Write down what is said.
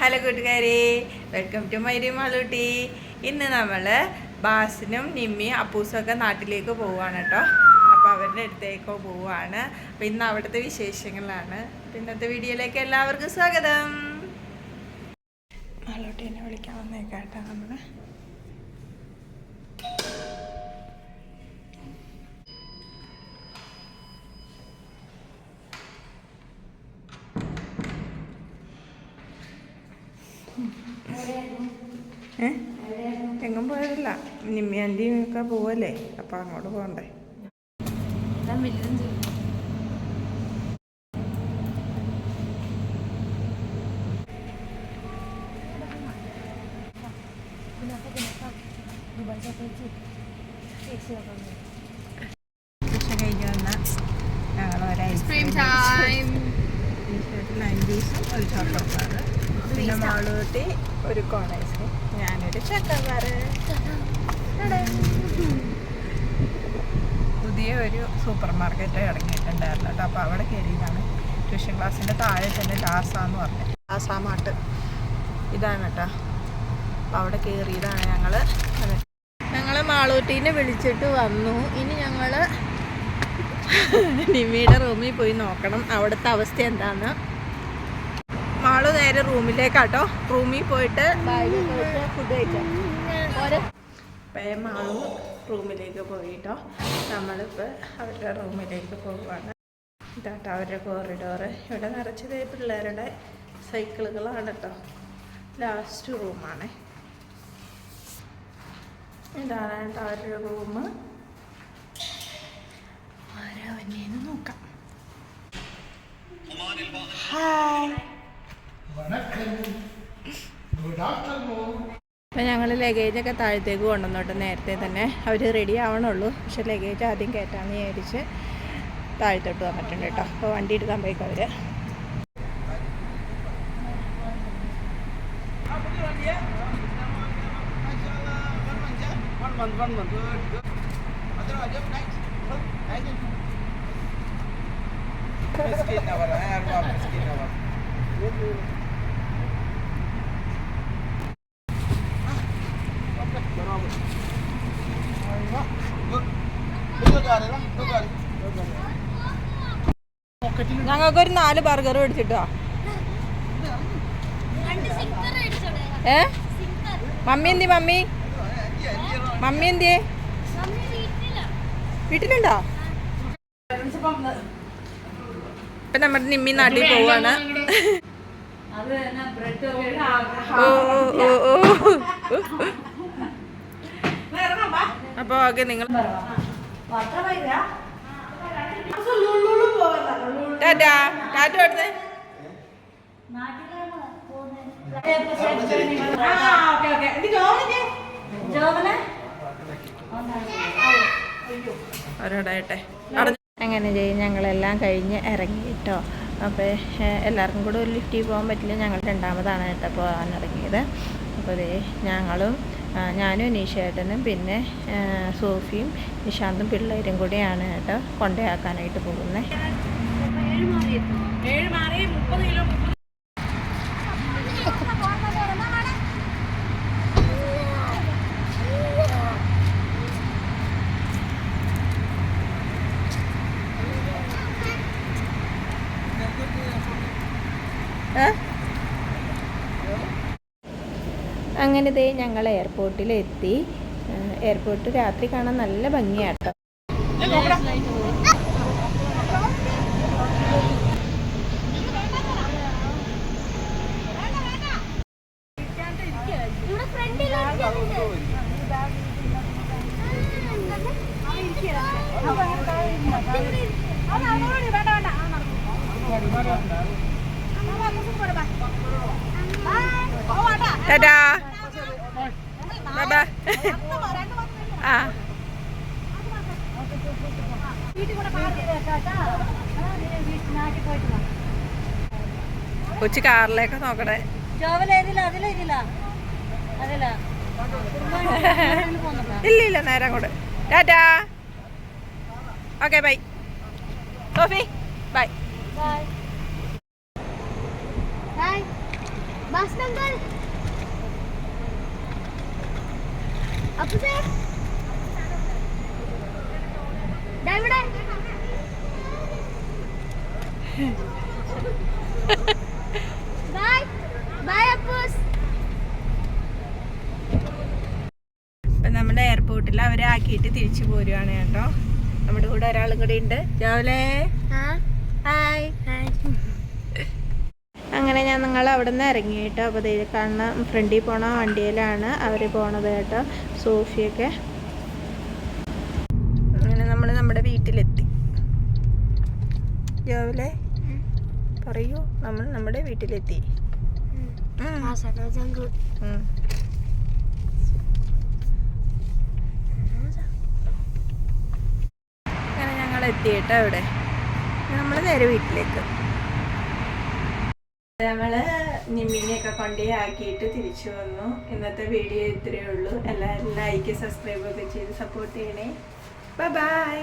Hello കൂട്ടുകാരെ. Welcome to മൈരി Malootty ഇന്ന് നമ്മൾ ബാസിനും നിമ്മിയും അപ്പൂസും ഒക്കെ നാട്ടിലേക്ക് പോവുകയാണ് കേട്ടോ. അപ്പോൾ അവരുടെ അടുത്തേക്കോ പോവുകയാണ്. അപ്പോൾ ഇന്ന് അവിടുത്തെ വിശേഷങ്ങളാണ്. ഇന്നത്തെ വീഡിയോയിലേക്ക് എല്ലാവർക്കും സ്വാഗതം. മാളൂട്ടി എന്നെ വിളിക്കാൻ വന്നേക്കാട്ടോ നമ്മൾ എങ്ങും പോയതല്ല നിമ്മിയാന്റെയും ഒക്കെ പോവല്ലേ? അപ്പം അങ്ങോട്ട് പോകണ്ടേ കഴിഞ്ഞ് വന്ന ഞങ്ങൾ ഒരു ഐസ്ക്രീം ഒരു പിന്നെ മാളൂട്ടി ഒരു ഐസ്ക്രീം ഞാനൊരു ചോക്കോബാർ പുതിയ ഒരു സൂപ്പർ മാർക്കറ്റ് ഇറങ്ങിയിട്ടുണ്ടായിരുന്നു കേട്ടോ. അപ്പോൾ അവിടെ കയറിയതാണ് ട്യൂഷൻ ക്ലാസ്സിന്റെ താഴെ തന്നെ ലാസാന്ന് പറഞ്ഞു. ലാസാമാട്ട് ഇതാണ് കേട്ടോ. അപ്പോൾ അവിടെ കയറിയതാണ് ഞങ്ങൾ ഞങ്ങൾ മാളൂട്ടീനെ വിളിച്ചിട്ട് വന്നു. ഇനി ഞങ്ങൾ നിമ്മിയുടെ റൂമിൽ പോയി നോക്കണം. അവിടുത്തെ അവസ്ഥ എന്താന്ന് മാളു നേരെ റൂമിലേക്കാട്ടോ. റൂമിൽ പോയിട്ട് ബാഗൊക്കെ വെച്ച് ഫുഡ് കഴിക്കാം മാളു റൂമിലേക്ക് പോയിട്ടോ. നമ്മളിപ്പോൾ അവരുടെ റൂമിലേക്ക് പോവുകയാണ് ഇതാട്ടോ അവരുടെ കോറിഡോറ് ഇവിടെ നിറച്ചത് പിള്ളേരുടെ സൈക്കിളുകളാണ് കേട്ടോ ലാസ്റ്റ് റൂമാണ് ഇതാണ് കേട്ടോ അവരുടെ റൂം ഓരോ നോക്കാം. ഹായ് അപ്പം ഞങ്ങൾ ലഗേജൊക്കെ താഴത്തേക്ക് കൊണ്ടുവന്നോട്ടെ. നേരത്തെ തന്നെ അവർ റെഡി ആവണുള്ളൂ. പക്ഷെ ലഗേജ് ആദ്യം കയറ്റാമെന്ന് വിചാരിച്ച് താഴത്തോട്ട് വന്നിട്ടുണ്ട് കേട്ടോ. അപ്പോൾ വണ്ടി എടുക്കാൻ പോയിക്കോ അവർ ഞങ്ങൾക്കൊരു നാല് ബർഗർ മേടിച്ചിട്ടോ ഏ? മമ്മി എന്തി മമ്മി? മമ്മി എന്തിയേ? വീട്ടിലുണ്ടോ? ഇപ്പൊ നമ്മുടെ നിമ്മി നാട്ടിൽ പോവാണ്. ഓ ഓ ഓ ഓ. അപ്പൊ ഓക്കെ നിങ്ങൾ ടാറ്റാ ടാറ്റ എടുത്തേ. അവരോടായിട്ടെ അങ്ങനെ ചെയ്യും ഞങ്ങളെല്ലാം കഴിഞ്ഞ് ഇറങ്ങി കേട്ടോ. അപ്പോൾ എല്ലാവർക്കും കൂടെ ഒരു ലിഫ്റ്റിൽ പോകാൻ പറ്റില്ല. ഞങ്ങൾ രണ്ടാമതാണ് കേട്ടോ പോകാൻ ഇറങ്ങിയത്. അപ്പോൾ ദേ ഞങ്ങളും ഞാനും നിഷേട്ടനും പിന്നെ സോഫിയും നിഷാന്തും പിള്ളേരും കൂടെയാണ് കേട്ടോ കൊണ്ടയാക്കാനായിട്ട് പോകുന്നത്. അങ്ങനെ ദേ ഞങ്ങൾ എയർപോർട്ടിലെത്തി എയർപോർട്ട് രാത്രി കാണാൻ നല്ല ഭംഗിയാട്ടോ. ബൈ ആ. കൊച്ചു കാറിലേക്ക് നോക്കട്ടെ. ഇല്ല ഇല്ല നേരെ അങ്ങോട്ട്. Tata. Okay bye. Sophie bye. Bye. Bye. Appus ഇപ്പം നമ്മുടെ എയർപോർട്ടിൽ അവരെ ആക്കിയിട്ട് തിരിച്ചു പോരുവാണ് കേട്ടോ. നമ്മുടെ കൂടെ ഒരാളും കൂടി ഉണ്ട്. രാവിലെ. ഹായ് അങ്ങനെ ഞാൻ നിങ്ങൾ അവിടെ നിന്ന് ഇറങ്ങി കേട്ടോ അപ്പോൾ ഇതിൽ കാണുന്ന ഫ്രണ്ടിൽ പോണ വണ്ടിയിലാണ് അവർ പോണത് കേട്ടോ. സോഫിയൊക്കെ. അങ്ങനെ നമ്മൾ നമ്മുടെ വീട്ടിലെത്തി. രാവിലെ പറയൂ. നമ്മൾ നമ്മുടെ വീട്ടിലെത്തി. അങ്ങനെ ഞങ്ങൾ എത്തിയിട്ടോ അവിടെ. നമ്മൾ നേരെ വീട്ടിലേക്ക്. നമ്മൾ നിമ്മിനെയൊക്കെ കൊണ്ടേ ആക്കിയിട്ട് തിരിച്ചു വന്നു. ഇന്നത്തെ വീഡിയോ ഇത്രയേ ഉള്ളൂ. എല്ലാവരും ലൈക്ക് സബ്സ്ക്രൈബ് ഒക്കെ ചെയ്ത് സപ്പോർട്ട് ചെയ്യണേ. ബൈ